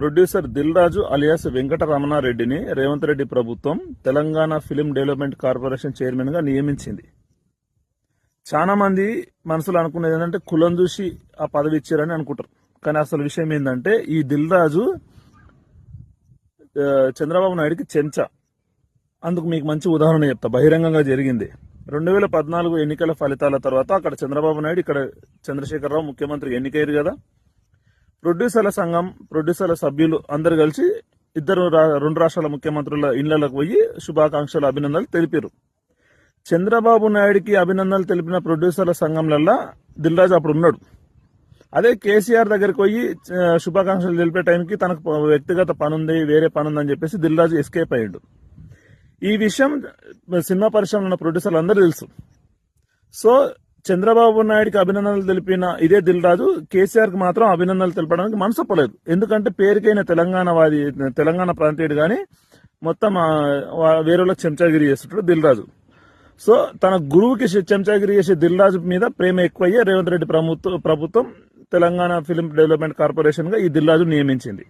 Producer Dil Raju alias వెంకటరమణారెడ్డిని రేవంత్ రెడ్డి ప్రభుత్వం Telangana film development corporation చైర్మన్గా నియమించింది. చాలా మంది మనసులో అనుకునేది ఏంటంటే కులం చూసి ఆ పదవి ఇచ్చారని అనుకుంటారు. కానీ అసలు విషయం ఏంటంటే ఈ దిల్ రాజు చంద్రబాబు నాయుడికి చెంచా. అందుకు మీకు మంచి ఉదాహరణ చెప్తా. బహిరంగంగా జరిగింది. రెండు వేల పద్నాలుగు ఎన్నికల ఫలితాల తర్వాత అక్కడ చంద్రబాబు నాయుడు ఇక్కడ చంద్రశేఖరరావు ముఖ్యమంత్రి ఎన్నికయ్యారు కదా. ప్రొడ్యూసర్ల సంఘం ప్రొడ్యూసర్ల సభ్యులు అందరు కలిసి ఇద్దరు రా- రెండు రాష్ట్రాల ముఖ్యమంత్రుల ఇళ్ళకు పోయి శుభాకాంక్షలు అభినందనలు తెలిపారు. చంద్రబాబు నాయుడికి అభినందనలు తెలిపిన ప్రొడ్యూసర్ల సంఘంలల్లా దిల్రాజు అప్పుడు ఉన్నాడు. అదే కేసీఆర్ దగ్గరికి పోయి శుభాకాంక్షలు తెలిపే టైంకి తనకు వ్యక్తిగత పనుంది వేరే పని చెప్పేసి దిల్రాజు ఎస్కేప్ అయ్యాడు. ఈ విషయం సినిమా పరిశ్రమలో ఉన్న ప్రొడ్యూసర్లు అందరూ తెలుసు. సో చంద్రబాబు నాయుడికి అభినందనలు తెలిపిన ఇదే దిల్ రాజు కేసీఆర్కి మాత్రం అభినందనలు తెలపడానికి మనసు ఎందుకంటే పేరుకైన తెలంగాణ వాది తెలంగాణ ప్రాంతీయుడు కానీ మొత్తం ఆ, వా- వేరే చెంచాగిరి చేస్తుంటాడు దిల్ రాజు. సో తన గురువుకి చెంచాగిరి చేసే దిల్ రాజు మీద ప్రేమ ఎక్కువయ్యే రేవంత్ రెడ్డి ప్రభుత్వం ప్రభుత్వం తెలంగాణ ఫిలిం డెవలప్మెంట్ కార్పొరేషన్గా ఈ దిల్ రాజు నియమించింది.